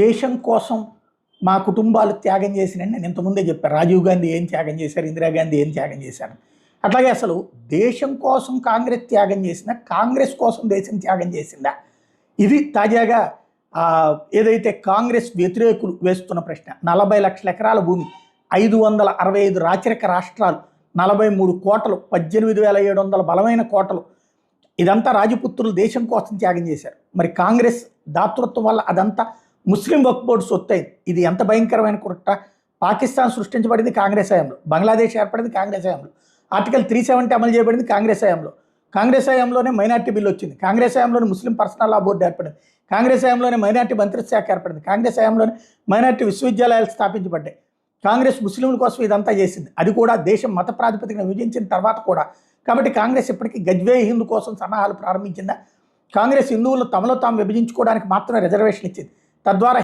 దేశం కోసం మా కుటుంబాలు త్యాగం చేసినని నేను ఇంతకుముందే చెప్పాను రాజీవ్ గాంధీ ఏం త్యాగం చేశారు? ఇందిరాగాంధీ ఏం త్యాగం చేశారు? అట్లాగే అసలు దేశం కోసం కాంగ్రెస్ త్యాగం చేసిందా కాంగ్రెస్ కోసం దేశం త్యాగం చేసిందా? ఇది తాజాగా ఏదైతే కాంగ్రెస్ వ్యతిరేకులు వేస్తున్న ప్రశ్న నలభై లక్షల ఎకరాల భూమి ఐదు వందల అరవై ఐదు రాచరిక రాష్ట్రాలు నలభై మూడు కోటలు పద్దెనిమిది వేల ఏడు వందల బలమైన కోటలు ఇదంతా రాజపుత్రులు దేశం కోసం త్యాగం చేశారు. మరి కాంగ్రెస్ దాతృత్వం వల్ల అదంతా ముస్లిం వక్ బోర్డు సొత్తు అయింది ఇది ఎంత భయంకరమైన కుట్ర? పాకిస్తాన్ సృష్టించబడింది కాంగ్రెస్ హయాంలో. బంగ్లాదేశ్ ఏర్పడింది కాంగ్రెస్ హయాంలో. ఆర్టికల్ త్రీ సెవెంటీ అమలు చేయబడింది కాంగ్రెస్ హయాంలో. కాంగ్రెస్ హయాంలోనే మైనార్టీ బిల్లు వచ్చింది. కాంగ్రెస్ హయాంలోనే ముస్లిం పర్సనల్ లా బోర్డు ఏర్పడింది. కాంగ్రెస్ హయాంలోనే మైనార్టీ మంత్రిత్వ శాఖ ఏర్పడింది. కాంగ్రెస్ హయాంలోనే మైనార్టీ విశ్వవిద్యాలయాలు స్థాపించబడ్డాయి. కాంగ్రెస్ ముస్లింల కోసం ఇదంతా చేసింది. అది కూడా దేశం మత ప్రాతిపదికన విభజించిన తర్వాత కూడా. కాబట్టి కాంగ్రెస్ ఇప్పటికీ గజ్వే హిందూ కోసం సన్నాహాలు ప్రారంభించిందా? కాంగ్రెస్ హిందువులు తమలో తాము విభజించుకోవడానికి మాత్రమే రిజర్వేషన్ ఇచ్చింది. తద్వారా